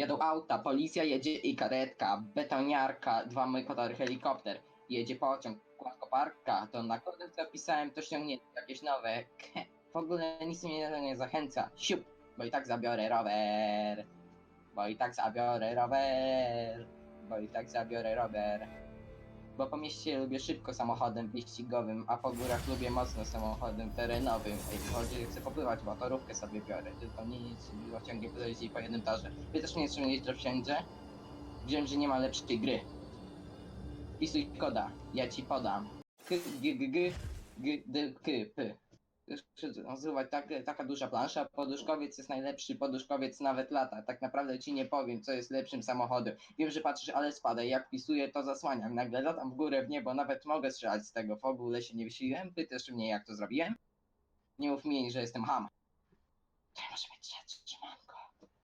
Jadą auta, policja jedzie i karetka, betoniarka, dwa motory, helikopter. Jedzie pociąg, koparka, to na kodem co pisałem to ściągnięte, jakieś nowe. W ogóle nic mnie nie zachęca. Siup, bo i tak zabiorę rower. Bo i tak zabiorę rower. Bo i tak zabiorę rower. Bo po mieście lubię szybko samochodem wyścigowym, a po górach lubię mocno samochodem terenowym. Jeśli chodzi, chcę popływać, motorówkę sobie biorę. Tylko nic, miło ciągnie po po jednym torze. Pytasz mnie, czy jeźdź wszędzie? Wiem, że nie ma lepszej gry. Wpisuj koda, ja ci podam. K, g, g, g, g, d, k, p. Nazywać tak, taka duża plansza, poduszkowiec jest najlepszy, poduszkowiec nawet lata. Tak naprawdę ci nie powiem, co jest lepszym samochodem. Wiem, że patrzysz, ale spadaj, jak wpisuję, to zasłaniam. Nagle latam w górę, w niebo, nawet mogę strzelać z tego. W ogóle się nie wysiłem, pytasz mnie, jak to zrobiłem? Nie mów mi, że jestem ham. To może być